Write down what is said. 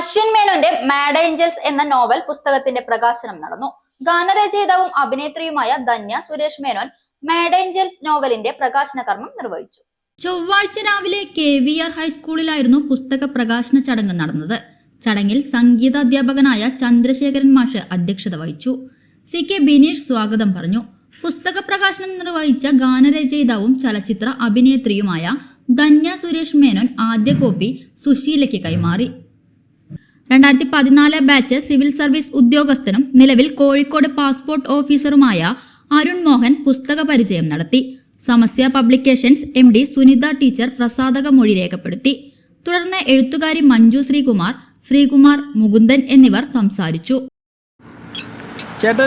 അശ്വിൻ മേനോന്റെ mad Angeles എന്ന novel പുസ്തകത്തിന്റെ പ്രകാശനം നടന്നു. ഗാനരചയിതാവും അഭിനേത്രിയുമായ ധന്യ സുരേഷ് മേനോൻ മാഡ് ഏഞ്ചൽസ് നോവലിന്റെ പ്രകാശന കർമ്മം നിർവഹിച്ചു. ചൊവ്വാഴ്ച രാവിലെ കെ വി ആർ ഹൈസ്കൂളിലായിരുന്നു പുസ്തക പ്രകാശന ചടങ്ങ് നടന്നത്. ചടങ്ങിൽ സംഗീത അധ്യാപകനായ ചന്ദ്രശേഖരൻ മാഷ് അധ്യക്ഷത വഹിച്ചു. സി കെ ബിനീഷ് സ്വാഗതം പറഞ്ഞു. പുസ്തക പ്രകാശനം നിർവഹിച്ച ഗാനരചയിതാവും ചലച്ചിത്ര അഭിനേത്രിയുമായ ധന്യ സുരേഷ് മേനോൻ ആദ്യ കോപ്പി സുശീലയ്ക്ക് കൈമാറി. രണ്ടായിരത്തി പതിനാല് ബാച്ച് സിവിൽ സർവീസ് ഉദ്യോഗസ്ഥനും നിലവിൽ കോഴിക്കോട് പാസ്പോർട്ട് ഓഫീസറുമായ അരുൺ മോഹൻ പുസ്തക പരിചയം നടത്തി. Samasya publications M D Sunitha teacher പ്രസാദക മൊഴി രേഖപ്പെടുത്തി. തുടർന്ന് എഴുത്തുകാരി മഞ്ജു ശ്രീകുമാർ ശ്രീകുമാർ മുകുന്ദൻ എന്നിവർ സംസാരിച്ചു. ചേട്ടാ